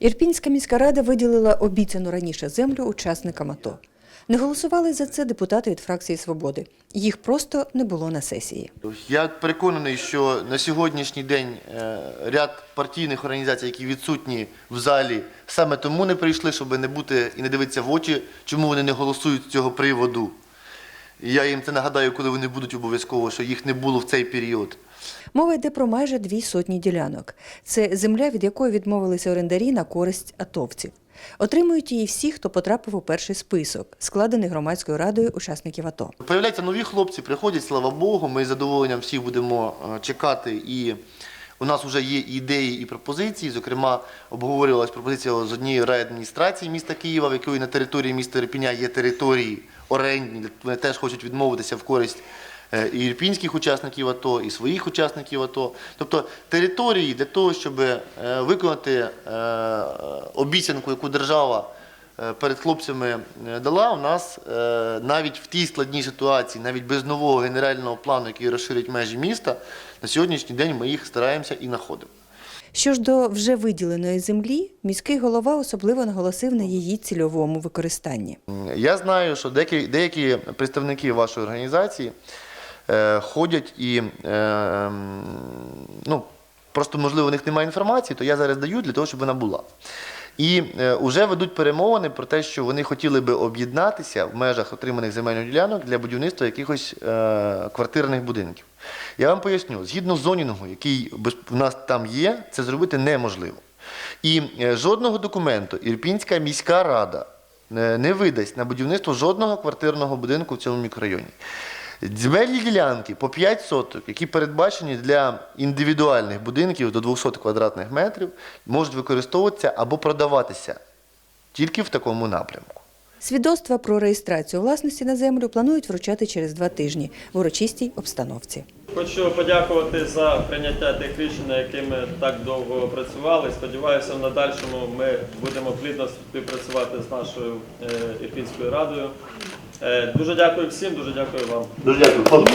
Ірпінська міська рада виділила обіцяну раніше землю учасникам АТО. Не голосували за це депутати від фракції Свободи. Їх просто не було на сесії. Я переконаний, що на сьогоднішній день е, ряд партійних організацій, які відсутні в залі, саме тому не прийшли, щоб не бути і не дивитися в очі, чому вони не голосують з цього приводу. Я їм це нагадаю, коли вони будуть обов'язково, що їх не було в цей період. Мова йде про майже дві сотні ділянок. Це земля, від якої відмовилися орендарі на користь атовців. Отримують її всі, хто потрапив у перший список, складений громадською радою учасників АТО. Появляються нові хлопці, приходять, слава Богу. Ми з задоволенням всіх будемо е, чекати. І у нас вже є ідеї і пропозиції. Зокрема, обговорювалась пропозиція з однієї райадміністрації міста Києва, в якої на території міста Ірпіня є території орендні. Вони теж хочуть відмовитися в користь і ірпінських учасників АТО, і своїх учасників АТО. Тобто території для того, щоб е, виконати е, обіцянку, яку держава е, перед хлопцями е, дала, у нас е, навіть в тій складній ситуації, навіть без нового генерального плану, який розширить межі міста, на сьогоднішній день ми їх стараємося і знаходимо. Що ж до вже виділеної землі, міський голова особливо наголосив на її цільовому використанні. Я знаю, що деякі, деякі представники вашої організації е, ходять і е, ем, ну, просто, можливо, у них немає інформації, то я зараз даю для того, щоб вона була. І е, вже ведуть перемовини про те, що вони хотіли би об'єднатися в межах отриманих земельних ділянок для будівництва якихось е, квартирних будинків. Я вам поясню, згідно з зонінгу, який в нас там є, це зробити неможливо. І е, жодного документу Ірпінська міська рада е, не видасть на будівництво жодного квартирного будинку в цьому мікрорайоні. Земельні ділянки по 5 соток, які передбачені для індивідуальних будинків до 200 квадратних метрів, можуть використовуватися або продаватися тільки в такому напрямку. Свідоцтва про реєстрацію власності на землю планують вручати через два тижні в урочистій обстановці. Хочу подякувати за прийняття тих рішень, на які ми так довго працювали. Сподіваюся, в надальшому ми будемо плідно співпрацювати з нашою е, Ірпінською радою. Е, Дуже дякую всім, дуже дякую вам. Дуже дякую, хлопці.